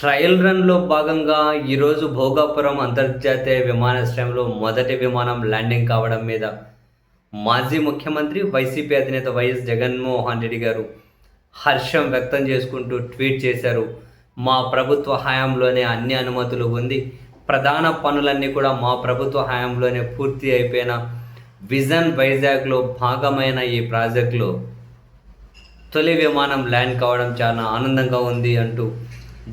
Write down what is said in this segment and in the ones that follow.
Trial రన్లో భాగంగా ఈరోజు భోగాపురం అంతర్జాతీయ విమానాశ్రయంలో మొదటి విమానం ల్యాండింగ్ కావడం మీద మాజీ ముఖ్యమంత్రి వైసీపీ అధినేత వైఎస్ జగన్మోహన్ రెడ్డి గారు హర్షం వ్యక్తం చేసుకుంటూ ట్వీట్ చేశారు. మా ప్రభుత్వ హయాంలోనే అన్ని అనుమతులు ఉంది. ప్రధాన పనులన్నీ కూడా మా ప్రభుత్వ హయాంలోనే పూర్తి అయిపోయిన విజన్ వైజాగ్లో భాగమైన ఈ ప్రాజెక్టులో తొలి విమానం ల్యాండ్ కావడం చాలా ఆనందంగా ఉంది అంటూ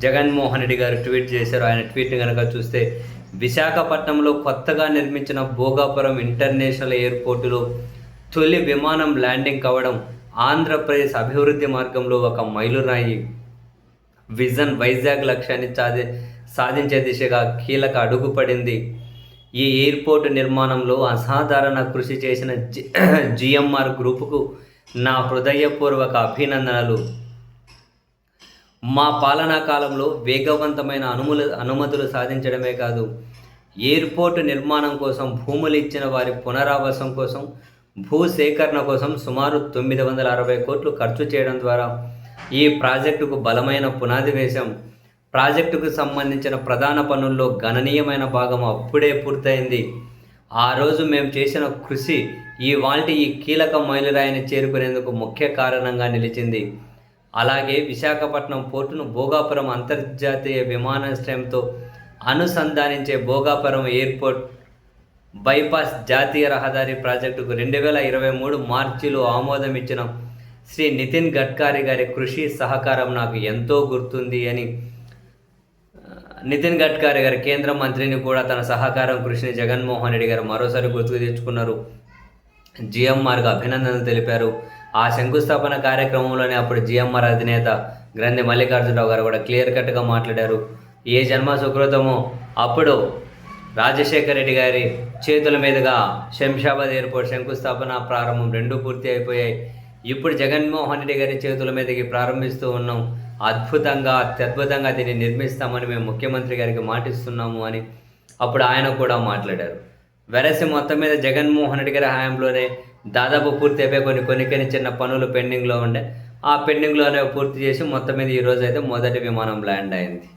జగన్మోహన్ రెడ్డి గారు ట్వీట్ చేశారు. ఆయన ట్వీట్ని కనుక చూస్తే విశాఖపట్నంలో కొత్తగా నిర్మించిన భోగాపురం ఇంటర్నేషనల్ ఎయిర్పోర్టులో తొలి విమానం ల్యాండింగ్ కావడం ఆంధ్రప్రదేశ్ అభివృద్ధి మార్గంలో ఒక మైలురాయి. విజన్ వైజాగ్ లక్ష్యాన్ని సాధి సాధించే దిశగా కీలక అడుగుపడింది ఈ ఎయిర్పోర్ట్ నిర్మాణంలో అసాధారణ కృషి చేసిన జి జిఎంఆర్ గ్రూపుకు నా హృదయపూర్వక అభినందనలు. మా పాలనా కాలంలో వేగవంతమైన అనుములు అనుమతులు సాధించడమే కాదు ఎయిర్పోర్ట్ నిర్మాణం కోసం భూములు ఇచ్చిన వారి పునరావాసం కోసం భూ సేకరణ కోసం సుమారు తొమ్మిది వందల అరవై కోట్లు ఖర్చు చేయడం ద్వారా ఈ ప్రాజెక్టుకు బలమైన పునాది వేశాం. ప్రాజెక్టుకు సంబంధించిన ప్రధాన పనుల్లో గణనీయమైన భాగం అప్పుడే పూర్తయింది. ఆ రోజు మేము చేసిన కృషి ఈ వాల్టి ఈ కీలక మైలురాయిని చేరుకునేందుకు ముఖ్య కారణంగా నిలిచింది. అలాగే విశాఖపట్నం పోర్టును భోగాపురం అంతర్జాతీయ విమానాశ్రయంతో అనుసంధానించే భోగాపురం ఎయిర్పోర్ట్ బైపాస్ జాతీయ రహదారి ప్రాజెక్టుకు రెండు వేల ఇరవై మూడు మార్చిలో ఆమోదం ఇచ్చిన శ్రీ నితిన్ గడ్కరీ గారి కృషి సహకారం నాకు ఎంతో గుర్తుంది అని నితిన్ గడ్కరీ గారి కేంద్ర మంత్రిని కూడా తన సహకారం కృషిని జగన్మోహన్ రెడ్డి గారు మరోసారి గుర్తుకు తెచ్చుకున్నారు. జిఎంఆర్గా అభినందనలు తెలిపారు. ఆ శంకుస్థాపన కార్యక్రమంలోనే అప్పుడు జిఎంఆర్ అధినేత గ్రంథి మల్లికార్జునరావు గారు కూడా క్లియర్ కట్గా మాట్లాడారు. ఏ జన్మ సుకృతమో అప్పుడు రాజశేఖర రెడ్డి గారి చేతుల మీదుగా శంషాబాద్ ఎయిర్పోర్ట్ శంకుస్థాపన ప్రారంభం రెండూ పూర్తి అయిపోయాయి. ఇప్పుడు జగన్మోహన్ రెడ్డి గారి చేతుల మీదకి ప్రారంభిస్తూ ఉన్నాం. అద్భుతంగా అత్యద్భుతంగా దీన్ని నిర్మిస్తామని మేము ముఖ్యమంత్రి గారికి మాటిస్తున్నాము అని అప్పుడు ఆయన కూడా మాట్లాడారు. వెరసి మొత్తం మీద జగన్మోహన్ రెడ్డి గారి హయాంలోనే దాదాపు పూర్తి అయిపోయి కొన్ని కొన్ని కొన్ని చిన్న పనులు పెండింగ్లో ఉండే. ఆ పెండింగ్లోనే పూర్తి చేసి మొత్తం మీద ఈరోజు అయితే మొదటి విమానం ల్యాండ్ అయింది.